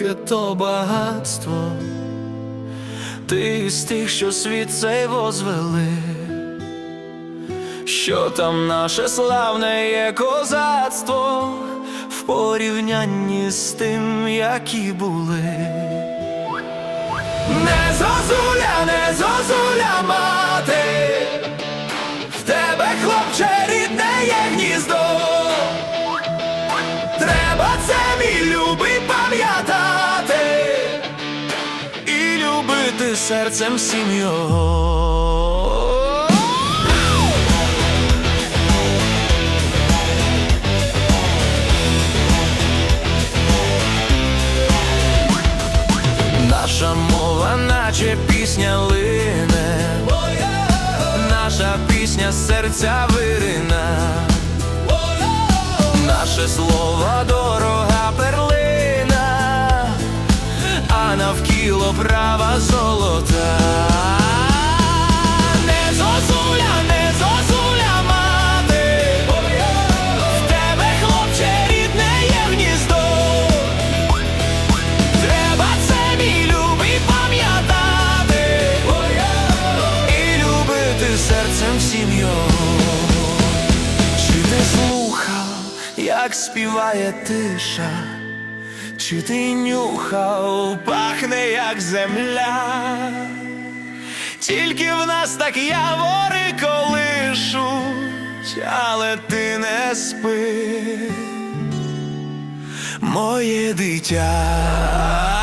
то багатство, ти з тих, що світ цей возвели, що там наше славне є козацтво в порівнянні з тим, які були. Не зозуля, не зозуля мати, в тебе, хлопче, рідне є гніздо. Треба це, серцем всім його. Наша мова, наче пісня лине, наша пісня серця вирина, наше слово дорога права золота. Не зозуля, не зозуля мати, в тебе, хлопче, рідне є гніздо. Треба це, мій любий, пам'ятати і любити серцем всім. Чи ти слухав, як співає тиша? Чи ти нюхав, пахне, як земля? Тільки в нас так явори колишуть, але ти не спи моє дитя.